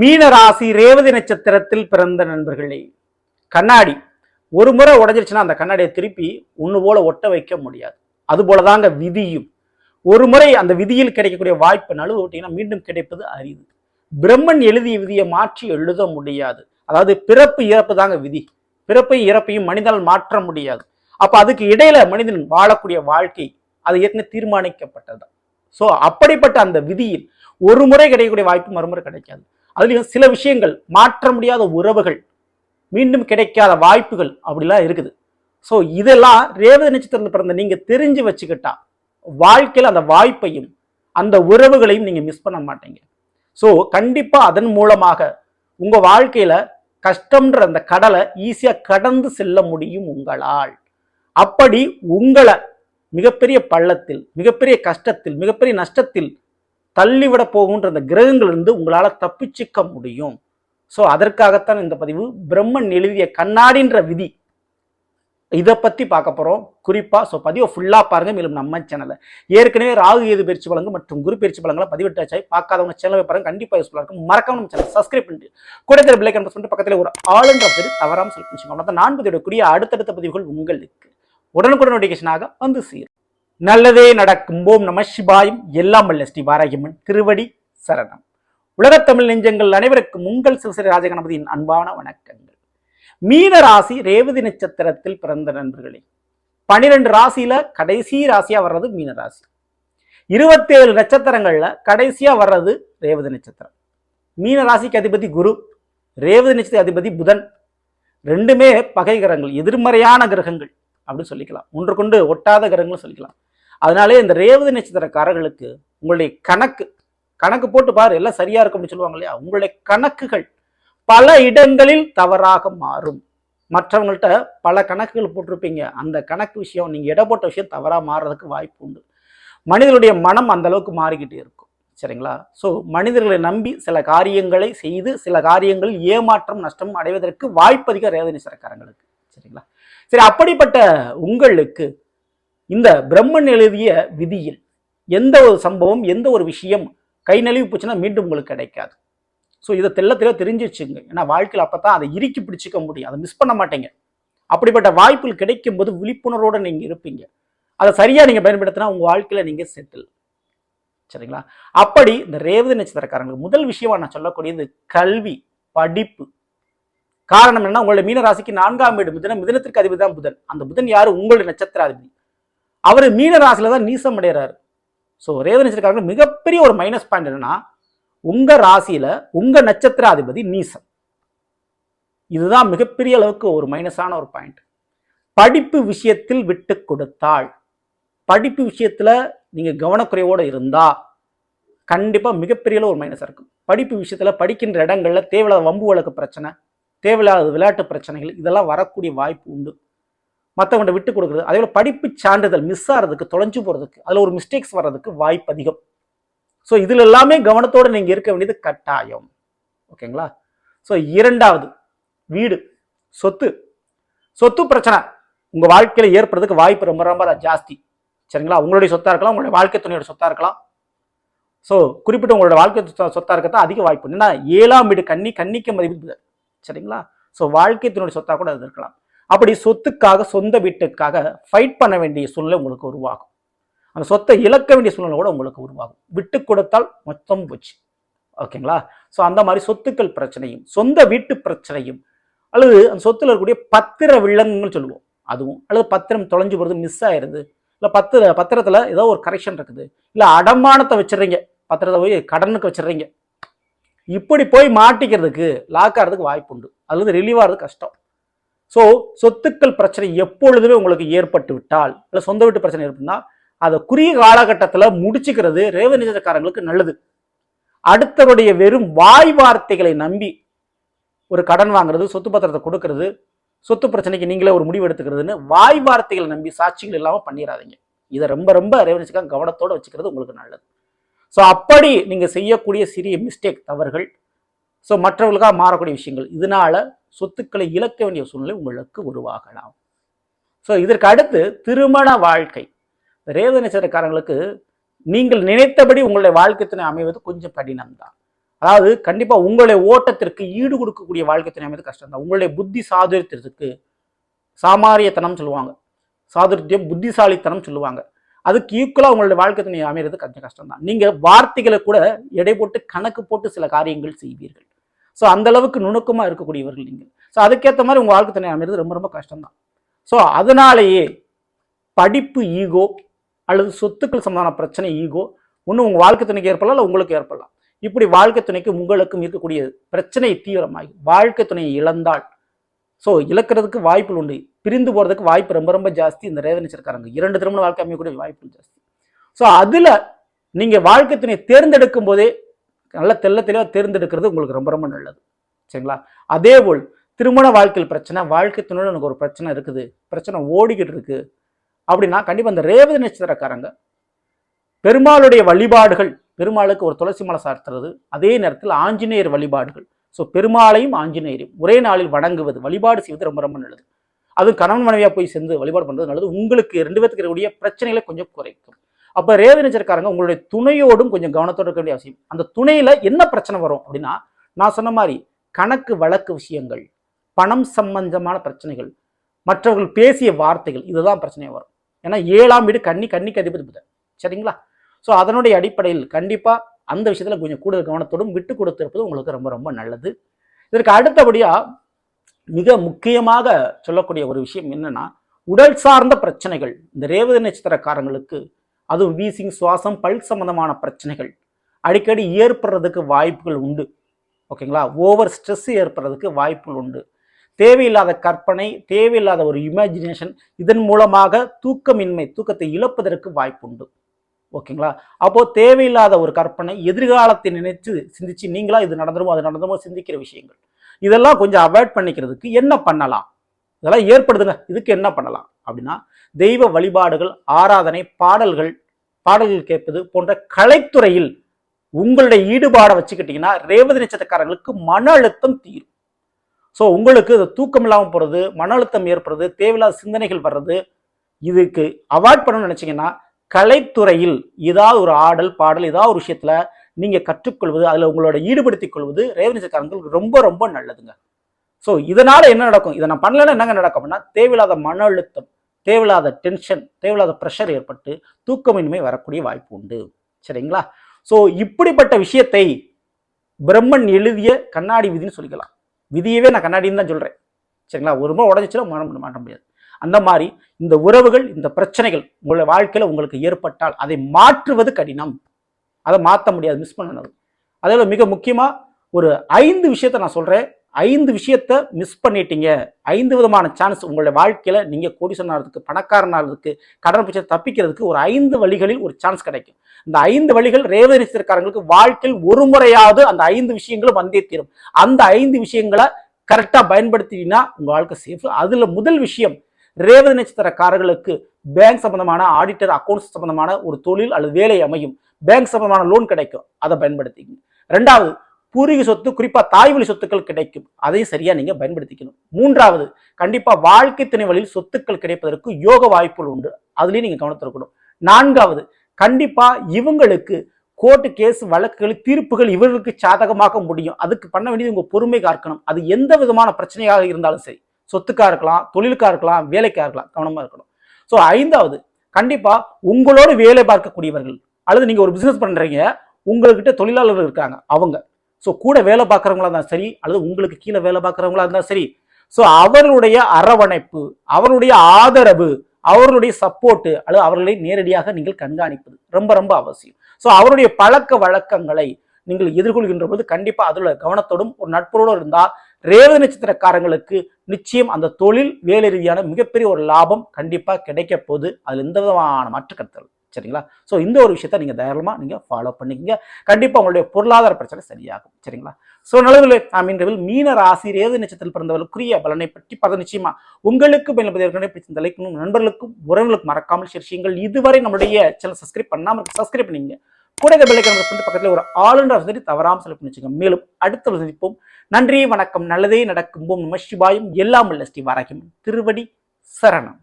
மீன ராசி ரேவதி நட்சத்திரத்தில் பிறந்த நண்பர்களே கண்ணாடி. ஒரு முறை உடைஞ்சிருச்சுன்னா அந்த கண்ணாடியை திருப்பி ஒன்று போல ஒட்ட வைக்க முடியாது. அதுபோல தாங்க விதியும். ஒரு முறை அந்த விதியில் கிடைக்கக்கூடிய வாய்ப்பை நழுவ விட்டீங்கன்னா மீண்டும் கிடைப்பது அரிது. பிரம்மன் எழுதிய விதியை மாற்றி எழுத முடியாது. அதாவது பிறப்பு இறப்பு தாங்க விதி. பிறப்பையும் இறப்பையும் மனிதனால் மாற்ற முடியாது. அப்போ அதுக்கு இடையில மனிதன் வாழக்கூடிய வாழ்க்கை அது ஏற்கனவே தீர்மானிக்கப்பட்டது. ஸோ அப்படிப்பட்ட அந்த விதியில் ஒரு முறை கிடைக்கக்கூடிய வாய்ப்பு மறுமுறை கிடைக்காது. அதுலேயும் சில விஷயங்கள் மாற்ற முடியாத உறவுகள் மீண்டும் கிடைக்காத வாய்ப்புகள் அப்படிலாம் இருக்குது. ஸோ இதெல்லாம் ரேவதி நட்சத்திரத்தில் பிறந்த நீங்கள் தெரிஞ்சு வச்சுக்கிட்டா வாழ்க்கையில் அந்த வாய்ப்பையும் அந்த உறவுகளையும் நீங்கள் மிஸ் பண்ண மாட்டீங்க. ஸோ கண்டிப்பாக அதன் மூலமாக உங்கள் வாழ்க்கையில் கஷ்டம்ன்ற அந்த கடலை ஈஸியாக கடந்து செல்ல முடியும் உங்களால். அப்படி உங்களை மிகப்பெரிய பள்ளத்தில் மிகப்பெரிய கஷ்டத்தில் மிகப்பெரிய நஷ்டத்தில் தள்ளிவிட போகுன்ற அந்த கிரகங்களிலிருந்து உங்களால் தப்பிச்சிக்க முடியும். ஸோ அதற்காகத்தான் இந்த பதிவு. பிரம்மன் எழுதிய கண்ணாடின்ற விதி. இதை பற்றி பார்க்க போகிறோம் குறிப்பாக ஸோ பதிவை ஃபுல்லாக பாருங்கள் மேலும் நம்ம சேனலை ஏற்கனவே ராகு ஏது பயிற்சி பலங்கள் மற்றும் குரு பயிற்சி பலங்களை பதிவிட்டாச்சாய் பார்க்காதவங்க சேனலை பாருங்க. கண்டிப்பாக யூஸ்ஃபுல்லாக இருக்கும். மறக்காம நம்ம சேனல் சப்ஸ்கிரைப் பண்ணிட்டு கூட தெரிய பிள்ளைக்கு பண்ணிட்டு பக்கத்தில் ஒரு ஆளுன்ற பேர் தவறாமல் சொல்லி வச்சுக்கோங்க நான் பதிவிடக்கூடிய அடுத்தடுத்த பதிவுகள் உங்களுக்கு உடனுக்குடன் நோட்டிஃபிகேஷனாக வந்து சேரும். நல்லதே நடக்கும் ஓம் நம சிவாயும் எல்லாம் வல்ல ஸ்ரீ வாராகியம்மன் திருவடி சரணம். உலகத்தமிழ் நெஞ்சங்கள் அனைவருக்கும் உங்கள் சிவசரி ராஜகணபதியின் அன்பான வணக்கங்கள். மீன ராசி ரேவதி நட்சத்திரத்தில் பிறந்த நண்பர்களே பனிரெண்டு ராசியில கடைசி ராசியா வர்றது மீன ராசி. இருபத்தேழு நட்சத்திரங்கள்ல கடைசியா வர்றது ரேவதி நட்சத்திரம். மீன ராசிக்கு அதிபதி குரு ரேவதி நட்சத்திர அதிபதி புதன். ரெண்டுமே பகை கிரகங்கள் எதிர்மறையான கிரகங்கள். அப்படின்னு சொல்லிக்கலாம். ஒன்று கொண்டு ஒட்டாத கிரகங்களும் சொல்லிக்கலாம். அதனாலே இந்த ரேவதி நட்சத்திரக்காரர்களுக்கு உங்களுடைய கணக்கு கணக்கு போட்டு பாரு எல்லாம் சரியா இருக்கும் அப்படின்னு சொல்லுவாங்க இல்லையா? உங்களுடைய கணக்குகள் பல இடங்களில் தவறாக மாறும். மற்றவங்கள்ட்ட பல கணக்குகள் போட்டிருப்பீங்க. அந்த கணக்கு விஷயம் நீங்கள் இட போட்ட விஷயம் தவறாக மாறுறதுக்கு வாய்ப்பு உண்டு. மனிதனுடைய மனம் அந்த அளவுக்கு மாறிக்கிட்டே இருக்கும். சரிங்களா? ஸோ மனிதர்களை நம்பி சில காரியங்களை செய்து சில காரியங்களில் ஏமாற்றம் நஷ்டம் அடைவதற்கு வாய்ப்பு அதிக ரேவதி சரக்காரங்களுக்கு சரிங்களா? சரி அப்படிப்பட்ட உங்களுக்கு இந்த பிரம்மன் எழுதிய விதியில் எந்த ஒரு சம்பவம் எந்த ஒரு விஷயம் கை நழுவி போச்சுன்னா மீண்டும் உங்களுக்கு கிடைக்காது. ஸோ இதை தெல்ல தெளிவாக தெரிஞ்சிச்சுங்க ஏன்னா வாழ்க்கையில் அப்போ தான் அதை இறுக்கி பிடிச்சிக்க முடியும். அதை மிஸ் பண்ண மாட்டேங்க. அப்படிப்பட்ட வாய்ப்புகள் கிடைக்கும் போது விழிப்புணர்வோடு நீங்கள் இருப்பீங்க. அதை சரியாக நீங்கள் பயன்படுத்தினா உங்கள் வாழ்க்கையில் நீங்கள் செட்டில் சரிங்களா? அப்படி இந்த ரேவதி நட்சத்திரக்காரங்களுக்கு முதல் விஷயமா நான் சொல்லக்கூடியது கல்வி படிப்பு. காரணம் என்ன உங்களுடைய மீனராசிக்கு நான்காம் வீடு மிதனம் மிதனத்திற்கு அதிபதி தான் புதன். அந்த புதன் யாரு? உங்களுடைய நட்சத்திராதிபதி. அவர் மீன ராசியில தான் நீசம் அடைகிறாரு ஸோ ரேவதி மிகப்பெரிய ஒரு மைனஸ் பாயிண்ட் என்னன்னா உங்க ராசியில உங்க நட்சத்திராதிபதி நீசம். இதுதான் மிகப்பெரிய அளவுக்கு ஒரு மைனஸான ஒரு பாயிண்ட் படிப்பு விஷயத்தில் விட்டு கொடுத்தாள் படிப்பு விஷயத்துல நீங்க கவனக்குறைவோடு இருந்தா கண்டிப்பா மிகப்பெரிய ஒரு மைனஸாக இருக்கும். படிப்பு விஷயத்துல படிக்கின்ற இடங்கள்ல தேவையில்லாத வம்பு வழக்கு பிரச்சனை தேவையில்லாத விளையாட்டு பிரச்சனைகள் இதெல்லாம் வரக்கூடிய வாய்ப்பு உண்டு. மற்றவங்க விட்டு கொடுக்குறது அதே போல் படிப்பு சான்றிதழ் மிஸ் ஆகிறதுக்கு தொலைஞ்சு போகிறதுக்கு அதில் ஒரு மிஸ்டேக்ஸ் வர்றதுக்கு வாய்ப்பு அதிகம். ஸோ இதில் எல்லாமே கவனத்தோடு நீங்கள் இருக்க வேண்டியது கட்டாயம். ஓகேங்களா ஸோ இரண்டாவது வீடு சொத்து. சொத்து பிரச்சனை உங்கள் வாழ்க்கையில் ஏற்படுறதுக்கு வாய்ப்பு ரொம்ப ரொம்ப ஜாஸ்தி. சரிங்களா? உங்களுடைய சொத்தாக இருக்கலாம் உங்களுடைய வாழ்க்கை துணையோட சொத்தாக இருக்கலாம். ஸோ குறிப்பிட்ட உங்களோட வாழ்க்கை சொத்தாக சொத்தா இருக்கத்தான் அதிக வாய்ப்பு ஏன்னா ஏழாம் வீடு கன்னி கன்னிக்கு மதிப்பு சரிங்களா? ஸோ வாழ்க்கை சொத்தாக கூட அது இருக்கலாம். அப்படி சொத்துக்காக சொந்த வீட்டுக்காக ஃபைட் பண்ண வேண்டிய சூழ்நிலை உங்களுக்கு உருவாகும். அந்த சொத்தை இழக்க வேண்டிய சூழ்நிலை கூட உங்களுக்கு உருவாகும். விட்டு கொடுத்தால் மொத்தம் போச்சு. ஓகேங்களா? ஸோ அந்த மாதிரி சொத்துக்கள் பிரச்சனையும் சொந்த வீட்டு பிரச்சனையும் அல்லது அந்த சொத்துல இருக்கக்கூடிய பத்திர வில்லங்கங்கள் சொல்லுவோம். அதுவும் அல்லது பத்திரம் தொலைஞ்சு போகிறது மிஸ் ஆயிடுது இல்லை பத்திர பத்திரத்தில் ஏதோ ஒரு கரெக்ஷன் இருக்குது. இல்லை அடமானத்தை வச்சிடுறீங்க. பத்திரத்தை போய் கடனுக்கு வச்சிடுறீங்க. இப்படி போய் மாட்டிக்கிறதுக்கு லாக் ஆகிறதுக்கு வாய்ப்பு உண்டு. அதுலேருந்து ரிலீவ் ஆகிறது கஷ்டம். ஸோ சொத்துக்கள் பிரச்சனை எப்பொழுதுமே உங்களுக்கு ஏற்பட்டு விட்டால் இல்லை சொந்த வீட்டு பிரச்சனை ஏற்பட்டுனா அதை குறுகிய காலகட்டத்தில் முடிச்சுக்கிறது ரேவநிஜக்காரங்களுக்கு நல்லது. அடுத்தவருடைய வெறும் வாய் வார்த்தைகளை நம்பி ஒரு கடன் வாங்குறது சொத்து பத்திரத்தை கொடுக்கறது சொத்து பிரச்சனைக்கு நீங்களே ஒரு முடிவு எடுத்துக்கிறதுன்னு வாய் வார்த்தைகளை நம்பி சாட்சிகள் இல்லாமல் பண்ணிடாதீங்க இதை ரொம்ப ரொம்ப ரேவனிச்சுக்காக கவனத்தோடு வச்சுக்கிறது உங்களுக்கு நல்லது. ஸோ அப்படி நீங்கள் செய்யக்கூடிய சிறிய மிஸ்டேக் தவறுகள். ஸோ மற்றவர்களுக்காக மாறக்கூடிய விஷயங்கள். இதனால் சொத்துக்களை இழக்க வேண்டிய சூழ்நிலை உங்களுக்கு உருவாகலாம். ஸோ இதற்கு அடுத்து திருமண வாழ்க்கை. ரேவதி நீங்கள் நினைத்தபடி உங்களுடைய வாழ்க்கைத்தினை அமைவது கொஞ்சம் கடினம் தான் அதாவது கண்டிப்பாக உங்களுடைய ஓட்டத்திற்கு ஈடு கொடுக்கக்கூடிய வாழ்க்கைத்தினை அமைவது கஷ்டம் தான் உங்களுடைய புத்தி சாதுரியத்திற்கு சாமாரியத்தனம் சொல்லுவாங்க. சாதுரியம் புத்திசாலித்தனம் சொல்லுவாங்க. அதுக்கு ஈக்குவலாக உங்களுடைய வாழ்க்கை துணை அமைகிறது கொஞ்சம் கஷ்டம் தான் நீங்கள் வார்த்தைகளை கூட எடை போட்டு கணக்கு போட்டு சில காரியங்கள் செய்வீர்கள். ஸோ அந்த அளவுக்கு நுணுக்கமாக இருக்கக்கூடியவர்கள் நீங்கள். ஸோ அதுக்கேற்ற மாதிரி உங்கள் வாழ்க்கை துணை அமைகிறது ரொம்ப ரொம்ப கஷ்டம் தான் ஸோ அதனாலேயே படிப்பு ஈகோ அல்லது சொத்துக்கள் சம்பந்தமான பிரச்சனை ஈகோ ஒன்று உங்கள் வாழ்க்கை துணைக்கு ஏற்படலாம் இல்லை உங்களுக்கு ஏற்படலாம். இப்படி வாழ்க்கை துணைக்கு உங்களுக்கும் இருக்கக்கூடிய பிரச்சனை தீவிரமாகி வாழ்க்கை துணையை இழந்தால் ஸோ இழக்கிறதுக்கு வாய்ப்புகள் உண்டு. பிரிந்து போகிறதுக்கு வாய்ப்பு ரொம்ப ரொம்ப ஜாஸ்தி. இந்த ரேவனிச்சிருக்காங்க இரண்டு திருமண வாழ்க்கை அமையக்கூடிய வாய்ப்பு ஜாஸ்தி. ஸோ அதில் நீங்கள் வாழ்க்கை துணையை தேர்ந்தெடுக்கும் போதே நல்ல தெல்ல தெளிவாக தேர்ந்தெடுக்கிறது உங்களுக்கு ரொம்ப ரொம்ப நல்லது. சரிங்களா? அதே போல் திருமண வாழ்க்கையில் பிரச்சனை வாழ்க்கை துணையோட எனக்கு ஒரு பிரச்சனை இருக்குது. பிரச்சனை ஓடிக்கிட்டு இருக்குது அப்படின்னா கண்டிப்பாக அந்த ரேவதி நட்சத்திரக்காரங்க பெருமாளுடைய வழிபாடுகள் பெருமாளுக்கு ஒரு துளசி மலை சார்த்துறது அதே நேரத்தில் ஆஞ்சநேயர் வழிபாடுகள். ஸோ பெருமாளையும் ஆஞ்சநேயரையும் ஒரே நாளில் வணங்குவது வழிபாடு செய்வது ரொம்ப ரொம்ப நல்லது. அதுவும் கணவன் மனைவியாக போய் சேர்ந்து வழிபாடு பண்ணுறது நல்லது. உங்களுக்கு ரெண்டு பேர்த்துக்கு இருக்கக்கூடிய பிரச்சனைகளை கொஞ்சம் குறைக்கும். அப்போ ரேவதினச்சரக்காரங்க உங்களுடைய துணையோடும் கொஞ்சம் கவனத்தோடு இருக்க வேண்டிய அவசியம். அந்த துணையில் என்ன பிரச்சனை வரும் அப்படின்னா நான் சொன்ன மாதிரி கணக்கு வழக்கு விஷயங்கள் பணம் சம்பந்தமான பிரச்சனைகள் மற்றவர்கள் பேசிய வார்த்தைகள் இதுதான் பிரச்சனையாக வரும். ஏன்னா ஏழாம் வீடு கண்ணி கண்ணிக்கு அதிபதி புதன். சரிங்களா? ஸோ அதனுடைய அடிப்படையில் கண்டிப்பாக அந்த விஷயத்தில் கொஞ்சம் கூடுதல் கவனத்தோடும் விட்டு கொடுத்திருப்பது உங்களுக்கு ரொம்ப ரொம்ப நல்லது. இதற்கு அடுத்தபடியாக மிக முக்கியமாக சொல்லக்கூடிய ஒரு விஷயம் என்னன்னா உடல் சார்ந்த பிரச்சனைகள். இந்த ரேவதி நட்சத்திரக்காரங்களுக்கு அதுவும் வீசிங் சுவாசம் பல் சம்பந்தமான பிரச்சனைகள். அடிக்கடி ஏற்படுறதுக்கு வாய்ப்புகள் உண்டு. ஓகேங்களா? ஓவர் ஸ்ட்ரெஸ் ஏற்படுறதுக்கு வாய்ப்புகள் உண்டு. தேவையில்லாத கற்பனை தேவையில்லாத ஒரு இமேஜினேஷன் இதன் மூலமாக தூக்கமின்மை தூக்கத்தை இழப்பதற்கு வாய்ப்பு உண்டு. ஓகேங்களா? அப்போது தேவையில்லாத ஒரு கற்பனை எதிர்காலத்தை நினைத்து சிந்திச்சு நீங்களா இது நடந்துருமோ அது நடந்துருமோ சிந்திக்கிற விஷயங்கள். இதெல்லாம் கொஞ்சம் அவாய்ட் பண்ணிக்கிறதுக்கு என்ன பண்ணலாம்? இதெல்லாம் ஏற்படுதுங்க இதுக்கு என்ன பண்ணலாம்? அப்படின்னா தெய்வ வழிபாடுகள் ஆராதனை பாடல்கள் பாடல்கள் கேட்பது போன்ற கலைத்துறையில் உங்களுடைய ஈடுபாடை வச்சுக்கிட்டீங்கன்னா ரேவதி நட்சத்திரக்காரங்களுக்கு மன அழுத்தம் தீரும். ஸோ உங்களுக்கு இது தூக்கம் இல்லாமல் போகிறது மன அழுத்தம் ஏற்படுறது தேவையில்லாத சிந்தனைகள் வர்றது இதுக்கு அவாய்ட் பண்ணணும்னு நினச்சிங்கன்னா கலைத்துறையில் ஏதாவது ஒரு ஆடல் பாடல் ஏதாவது ஒரு விஷயத்தில் நீங்கள் கற்றுக்கொள்வது அதில் உங்களோட ஈடுபடுத்திக் கொள்வது ரேவனிசக்காரங்களுக்கு ரொம்ப ரொம்ப நல்லதுங்க. ஸோ இதனால் என்ன நடக்கும்? இதை நான் பண்ணலன்னா என்னங்க நடக்கும்னா தேவையில்லாத மன அழுத்தம் தேவையில்லாத டென்ஷன் தேவையில்லாத ப்ரெஷர் ஏற்பட்டு தூக்கமின்மை வரக்கூடிய வாய்ப்பு உண்டு. சரிங்களா? ஸோ இப்படிப்பட்ட விஷயத்தை பிரம்மன் எழுதிய கண்ணாடி விதின்னு சொல்லிக்கலாம். விதியவே நான் கண்ணாடின்னு தான் சொல்கிறேன் சரிங்களா? ஒரு முறை உடஞ்சிச்சுன்னா மாற்ற மாட்ட முடியாது. அந்த மாதிரி இந்த உறவுகள் இந்த பிரச்சனைகள் உங்களுடைய வாழ்க்கையில் உங்களுக்கு ஏற்பட்டால் அதை மாற்றுவது கடினம். அதை மாற்ற முடியாது மிஸ் பண்ணது அதே மிக முக்கியமாக ஒரு ஐந்து விஷயத்த நான் சொல்கிறேன் ஐந்து விஷயத்த மிஸ் பண்ணிட்டீங்க. ஐந்து விதமான சான்ஸ் உங்களுடைய வாழ்க்கையில் நீங்கள் கோடிசனாகிறதுக்கு பணக்காரனாகிறதுக்கு கடன் பிரச்சனை தப்பிக்கிறதுக்கு ஒரு ஐந்து வழிகளில் ஒரு சான்ஸ் கிடைக்கும். இந்த ஐந்து வழிகள் ரேவரிசிருக்காரங்களுக்கு வாழ்க்கையில் ஒரு முறையாவது அந்த ஐந்து விஷயங்களும் வந்தே தீரும். அந்த ஐந்து விஷயங்களை கரெக்டாக பயன்படுத்தினீங்கன்னா உங்கள் வாழ்க்கை சேஃப் அதில் முதல் விஷயம் ரேவதி நட்சத்திரக்காரர்களுக்கு பேங்க் சம்பந்தமான ஆடிட்டர் அக்கௌண்ட்ஸ் சம்பந்தமான ஒரு தொழில் அல்லது வேலை அமையும். பேங்க் சம்பந்தமான லோன் கிடைக்கும். அதை பயன்படுத்திக்கணும். ரெண்டாவது பூர்வீக சொத்து குறிப்பா தாய்வழி சொத்துக்கள் கிடைக்கும். அதையும் சரியா நீங்க பயன்படுத்திக்கணும். மூன்றாவது கண்டிப்பா வாழ்க்கை துணை வழியில் சொத்துக்கள் கிடைப்பதற்கு யோக வாய்ப்புகள் உண்டு. அதுலயும் நீங்க கவனத்திருக்கணும் நான்காவது கண்டிப்பா இவங்களுக்கு கோர்ட்டு கேஸ் வழக்குகள் தீர்ப்புகள் இவர்களுக்கு சாதகமாக முடியும். அதுக்கு பண்ண வேண்டியது உங்க பொறுமை காக்கணும். அது எந்த விதமான பிரச்சனையாக இருந்தாலும் சரி. சொத்துக்காக இருக்கலாம் தொழிலுக்காக இருக்கலாம் வேலைக்காக இருக்கலாம் கவனமாக இருக்கணும். ஸோ ஐந்தாவது கண்டிப்பாக உங்களோடு வேலை பார்க்கக்கூடியவர்கள் அல்லது நீங்கள் ஒரு பிஸ்னஸ் பண்ணுறீங்க உங்கள்கிட்ட தொழிலாளர்கள் இருக்காங்க அவங்க. ஸோ கூட வேலை பார்க்குறவங்களா இருந்தாலும் சரி அல்லது உங்களுக்கு கீழே வேலை பார்க்குறவங்களா இருந்தாலும் சரி. ஸோ அவர்களுடைய அரவணைப்பு அவர்களுடைய ஆதரவு அவர்களுடைய சப்போர்ட்டு அல்லது அவர்களை நேரடியாக நீங்கள் கண்காணிப்பது ரொம்ப ரொம்ப அவசியம். ஸோ அவருடைய பழக்க வழக்கங்களை நீங்கள் எதிர்கொள்கின்ற போது கண்டிப்பாக அதில் கவனத்தோடும் ஒரு நட்புறோடு இருந்தால் ரேவதி நட்சத்திரக்காரங்களுக்கு நிச்சயம் அந்த தொழில் வேலை ரீதியான மிகப்பெரிய ஒரு லாபம் கண்டிப்பாக கிடைக்க போகுது. அதில் எந்த விதமான மாற்று கருத்துகள் சரிங்களா? ஸோ இந்த ஒரு விஷயத்த நீங்கள் தாராளமாக நீங்கள் ஃபாலோ பண்ணிக்கிங்க. கண்டிப்பாக உங்களுடைய பொருளாதார பிரச்சனை சரியாகும். சரிங்களா? ஸோ நல்லதில் நாம் இன்றைவில் மீன ராசி ரேவதி நட்சத்திரத்தில் பிறந்தவர்களுக்குரிய பலனை பற்றி பத நிச்சயமா உங்களுக்கு பயன்படுத்தி ஏற்கனவே பிடிச்ச தலைக்கணும் நண்பர்களுக்கும் உறவுகளுக்கும் மறக்காமல் ஷேர் இதுவரை நம்முடைய சேனல் சப்ஸ்கிரைப் பண்ணாமல் சப்ஸ்கிரைப் பண்ணிங்க கூட இந்த பெல்லைக்கான பண்ணிட்டு பக்கத்தில் ஒரு ஆளுநர் வசதி தவறாமல் செலவு பண்ணி வச்சுக்கோங்க மேலும் அடுத்த சந்திப்போம் நன்றி வணக்கம் நல்லதே நடக்கும். நம சிவாயும். எல்லாம் உள்ள ஸ்ரீ வாராகியம் திருவடி சரணம்.